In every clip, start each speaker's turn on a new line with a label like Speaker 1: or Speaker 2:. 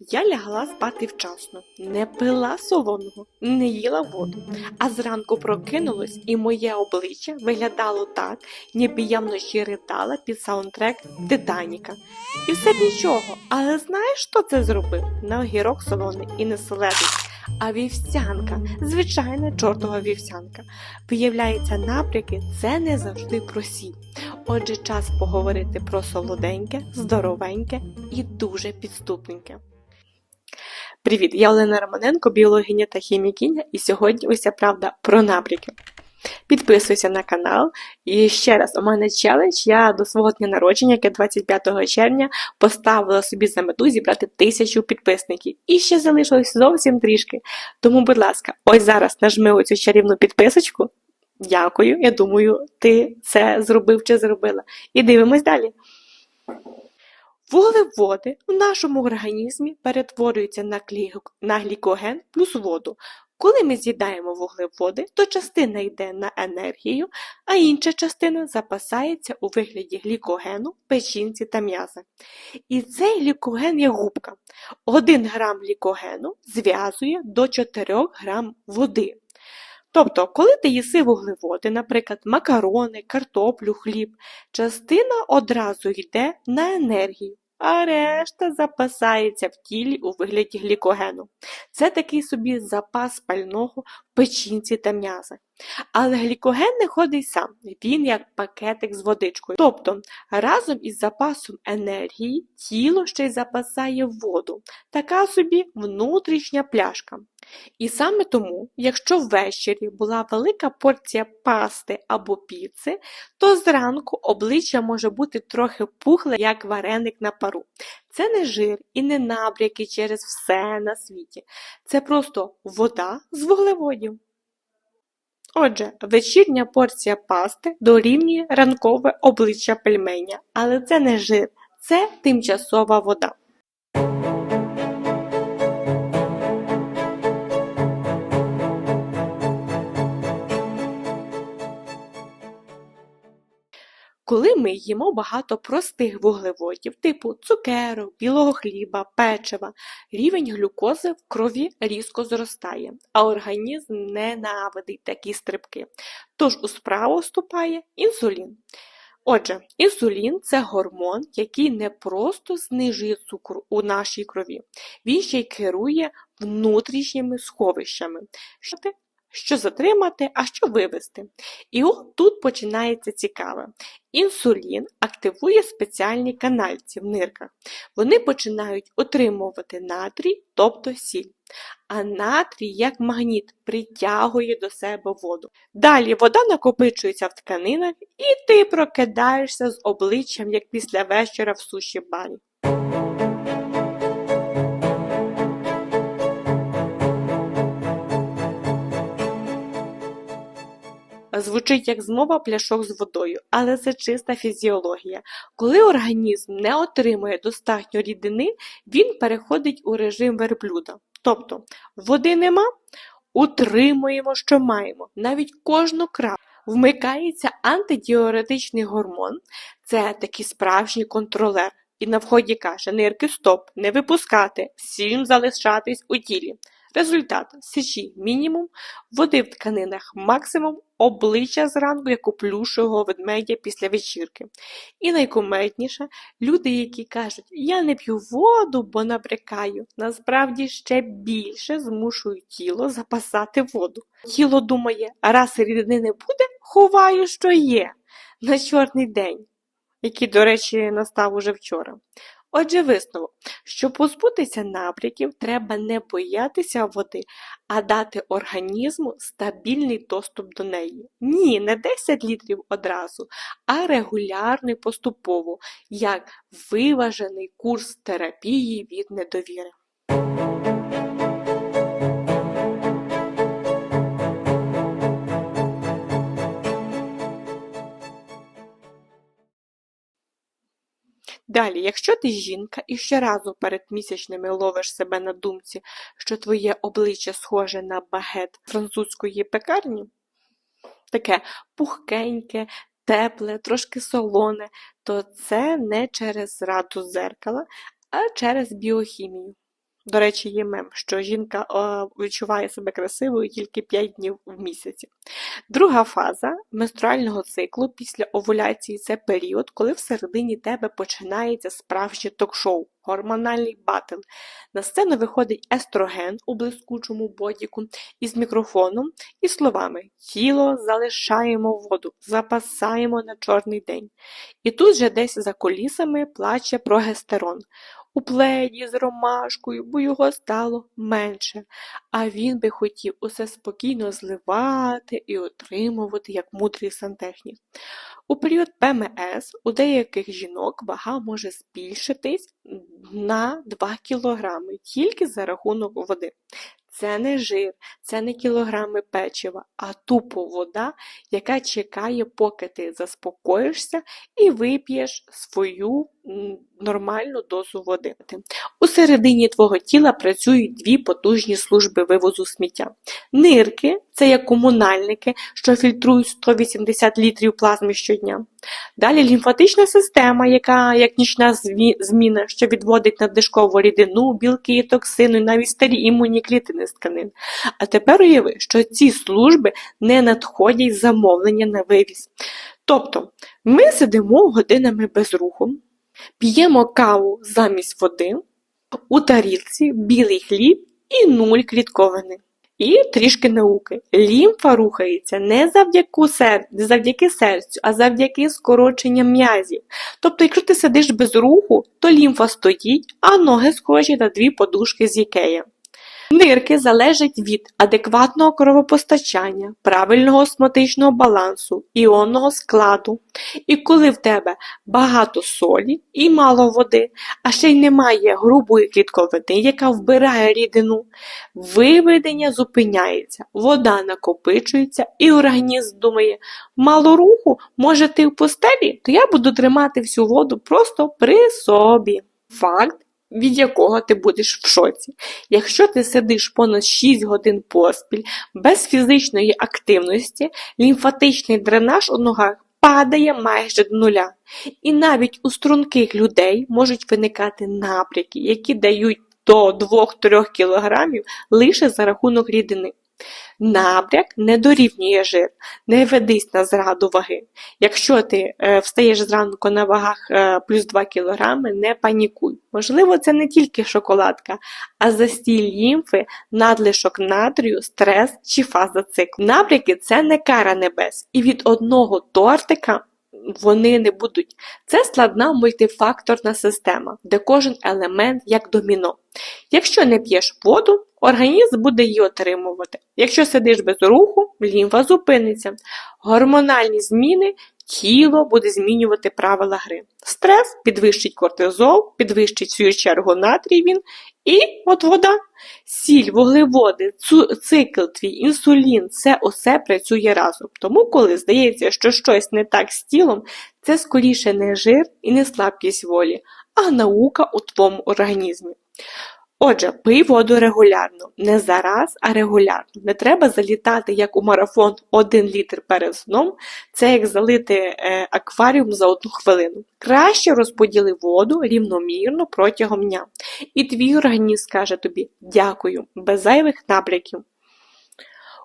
Speaker 1: Я лягла спати вчасно, не пила солоного, не їла воду, а зранку прокинулась, і моє обличчя виглядало так, ніби я вночі ридала під саундтрек Титаніка. І все нічого. Але знаєш, хто це зробив? Не огірок солоний і не селедець, а вівсянка, звичайна чортова вівсянка. Виявляється, напряки це не завжди про сіль. Отже, час поговорити про солоденьке, здоровеньке і дуже підступненьке. Привіт, я Олена Романенко, біологиня та хімікиня, і сьогодні уся правда про набряки. Підписуйся на канал. І ще раз, у мене челендж. Я до свого дня народження, яке 25 червня, поставила собі за мету зібрати тисячу підписників. І ще залишилось зовсім трішки. Тому, будь ласка, ось зараз нажми оцю чарівну підписочку. Дякую, я думаю, ти це зробив чи зробила. І дивимось далі. Вуглеводи в нашому організмі перетворюються на, глікоген плюс воду. Коли ми з'їдаємо вуглеводи, то частина йде на енергію, а інша частина запасається у вигляді глікогену, печінці та м'яза. І цей глікоген є губка. 1 грам глікогену зв'язує до 4 грам води. Тобто, коли ти їси вуглеводи, наприклад, макарони, картоплю, хліб, частина одразу йде на енергію, а решта запасається в тілі у вигляді глікогену. Це такий собі запас пального в печінці та м'язах. Але глікоген не ходить сам, він як пакетик з водичкою. Тобто, разом із запасом енергії тіло ще й запасає воду, така собі внутрішня пляшка. І саме тому, якщо ввечері була велика порція пасти або піци, то зранку обличчя може бути трохи пухле, як вареник на пару. Це не жир і не набряки через все на світі. Це просто вода з вуглеводів. Отже, вечірня порція пасти дорівнює ранкове обличчя пельменя, але це не жир, це тимчасова вода. Коли ми їмо багато простих вуглеводів, типу цукерок, білого хліба, печива, рівень глюкози в крові різко зростає, а організм ненавидить такі стрибки. Тож у справу вступає інсулін. Отже, інсулін це гормон, який не просто знижує цукор у нашій крові, він ще й керує внутрішніми сховищами. Що затримати, а що вивести. І от тут починається цікаве. Інсулін активує спеціальні канальці в нирках. Вони починають отримувати натрій, тобто сіль. А натрій, як магніт, притягує до себе воду. Далі вода накопичується в тканинах, і ти прокидаєшся з обличчям, як після вечора в суші барі. Звучить як змова пляшок з водою, але це чиста фізіологія. Коли організм не отримує достатньо рідини, він переходить у режим верблюда. Тобто води нема, утримуємо, що маємо. Навіть кожну краплю. Вмикається антидіуретичний гормон, це такий справжній контролер. І на вході каже: нирки стоп, не випускати, всім залишатись у тілі. Результат сечі мінімум, води в тканинах максимум, обличчя зранку, як у плюшового ведмедя після вечірки. І найкуметніше, люди, які кажуть, я не п'ю воду, бо набрякаю, насправді ще більше змушують тіло запасати воду. Тіло думає, раз рідини не буде, ховаю, що є, на чорний день, який, до речі, настав уже вчора. Отже, висновок, щоб позбутися набряків, треба не боятися води, а дати організму стабільний доступ до неї. Ні, не 10 літрів одразу, а регулярний поступово, як виважений курс терапії від недовіри. Далі, якщо ти жінка і щоразу перед місячними ловиш себе на думці, що твоє обличчя схоже на багет французької пекарні, таке пухкеньке, тепле, трошки солоне, то це не через раду зеркала, а через біохімію. До речі, є мем, що жінка відчуває себе красивою тільки 5 днів в місяці. Друга фаза менструального циклу після овуляції це період, коли всередині тебе починається справжнє ток-шоу, гормональний батл. На сцену виходить естроген у блискучому бодіку із мікрофоном і словами Тіло залишаємо воду, запасаємо на чорний день. І тут же десь за колісами плаче прогестерон. У пледі з ромашкою, бо його стало менше, а він би хотів усе спокійно зливати і отримувати, як мудрий сантехнік. У період ПМС у деяких жінок вага може збільшитись на 2 кг тільки за рахунок води. Це не жир, це не кілограми печива, а тупо вода, яка чекає, поки ти заспокоїшся і вип'єш свою нормальну дозу води. У середині твого тіла працюють дві потужні служби вивозу сміття. Нирки це як комунальники, що фільтрують 180 літрів плазми щодня. Далі лімфатична система, яка як нічна зміна, що відводить надлишкову рідину, білки і токсини, навіть старі імунні клітини з тканин. А тепер уяви, що ці служби не надходять замовлення на вивіз. Тобто ми сидимо годинами без руху, п'ємо каву замість води, у тарілці білий хліб і нуль клітковини. І трішки науки. Лімфа рухається не завдяки, сер... завдяки серцю, а завдяки скороченням м'язів. Тобто, якщо ти сидиш без руху, то лімфа стоїть, а ноги схожі на дві подушки з Ікея. Нирки залежать від адекватного кровопостачання, правильного осмотичного балансу, іонного складу. І коли в тебе багато солі і мало води, а ще й немає грубої клітковини, яка вбирає рідину, виведення зупиняється, вода накопичується, і організм думає, мало руху, може ти в постелі, то я буду тримати всю воду просто при собі. Факт, від якого ти будеш в шоці. Якщо ти сидиш понад 6 годин поспіль без фізичної активності, лімфатичний дренаж у ногах падає майже до нуля. І навіть у струнких людей можуть виникати напряки, які дають до 2-3 кг лише за рахунок рідини. Набряк не дорівнює жир, не ведись на зраду ваги. Якщо ти е, встаєш зранку на вагах е, плюс 2 кг, не панікуй. Можливо, це не тільки шоколадка, а застій лімфи, надлишок натрію, стрес чи фаза циклу. Набряки це не кара небес, і від одного тортика вони не будуть. Це складна мультифакторна система, де кожен елемент як доміно. Якщо не п'єш воду, організм буде її отримувати. Якщо сидиш без руху, лімфа зупиниться. Гормональні зміни тіло буде змінювати правила гри. Стрес підвищить кортизол, підвищить свою чергу натрій він, і от вода. Сіль, вуглеводи, цикл твій, інсулін, це усе працює разом. Тому, коли здається, що щось не так з тілом, це скоріше не жир і не слабкість волі, а наука у твоєму організмі. Отже, пий воду регулярно, не зараз, а регулярно. Не треба залітати, як у марафон, один літр перед сном. Це як залити е, акваріум за одну хвилину. Краще розподіли воду рівномірно протягом дня. І твій організм скаже тобі дякую, без зайвих набряків.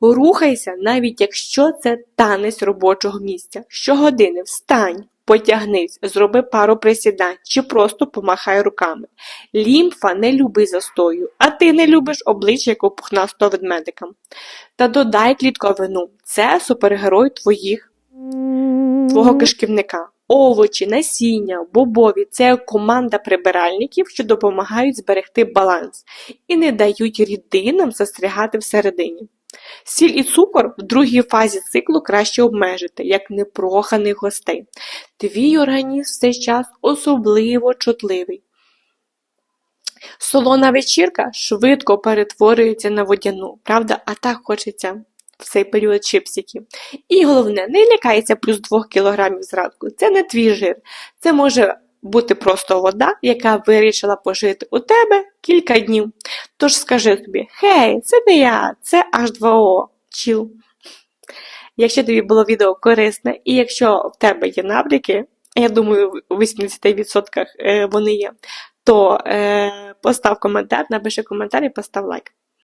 Speaker 1: Рухайся, навіть якщо це танець робочого місця. Щогодини встань, потягнись, зроби пару присідань чи просто помахай руками. Лімфа не любить застою, а ти не любиш обличчя як у пухнастого ведмедика. Та додай клітковину. Це супергерой твоїх твого кишківника. Овочі, насіння, бобові це команда прибиральників, що допомагають зберегти баланс і не дають рідинам застрягати всередині. Сіль і цукор в другій фазі циклу краще обмежити, як непроханих гостей. Твій організм в цей час особливо чутливий. Солона вечірка швидко перетворюється на водяну, правда, а так хочеться в цей період чипсиків. І головне, не лякайся плюс 2 кг зранку. Це не твій жир. Це може бути просто вода, яка вирішила пожити у тебе кілька днів. Тож скажи собі, хей, це не я, це H2O. Чіл. Якщо тобі було відео корисне, і якщо в тебе є набряки, я думаю, у 80% е, вони є, то е, постав коментар, напиши коментар і постав лайк.